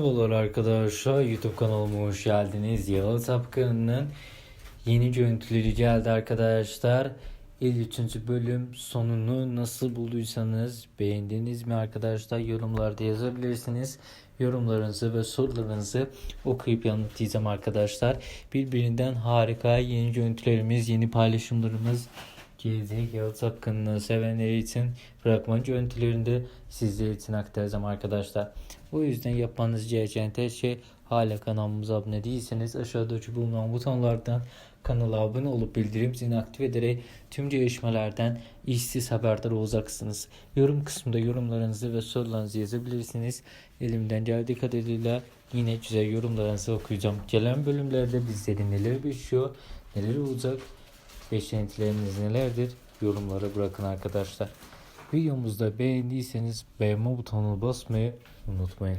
Merhabalar arkadaşlar YouTube kanalıma hoş geldiniz. Yalı Tapkanı'nın yeni görüntüleri geldi arkadaşlar. 53. bölüm sonunu nasıl bulduysanız beğendiniz mi arkadaşlar yorumlarda yazabilirsiniz. Yorumlarınızı ve sorularınızı okuyup yanıtlayacağım arkadaşlar. Birbirinden harika yeni görüntülerimiz, yeni paylaşımlarımız gelecek. Yalı Tapkanı'nı sevenler için fragman görüntülerinde sizler için aktaracağım arkadaşlar. O yüzden yapmanız gereken tek şey hala kanalımıza abone değilseniz aşağıdaki bulunan butonlardan kanala abone olup bildirim zilini aktif ederek tüm gelişmelerden işsiz haberdar olacaksınız. Yorum kısmında yorumlarınızı ve sorularınızı yazabilirsiniz. Elimden geldiği kadarıyla yine güzel yorumlarınızı okuyacağım. Gelen bölümlerde bizlerin neler düşüyor, neler olacak, beklentileriniz nelerdir yorumlara bırakın arkadaşlar. Videomuzda beğendiyseniz beğenme butonuna basmayı unutmayın.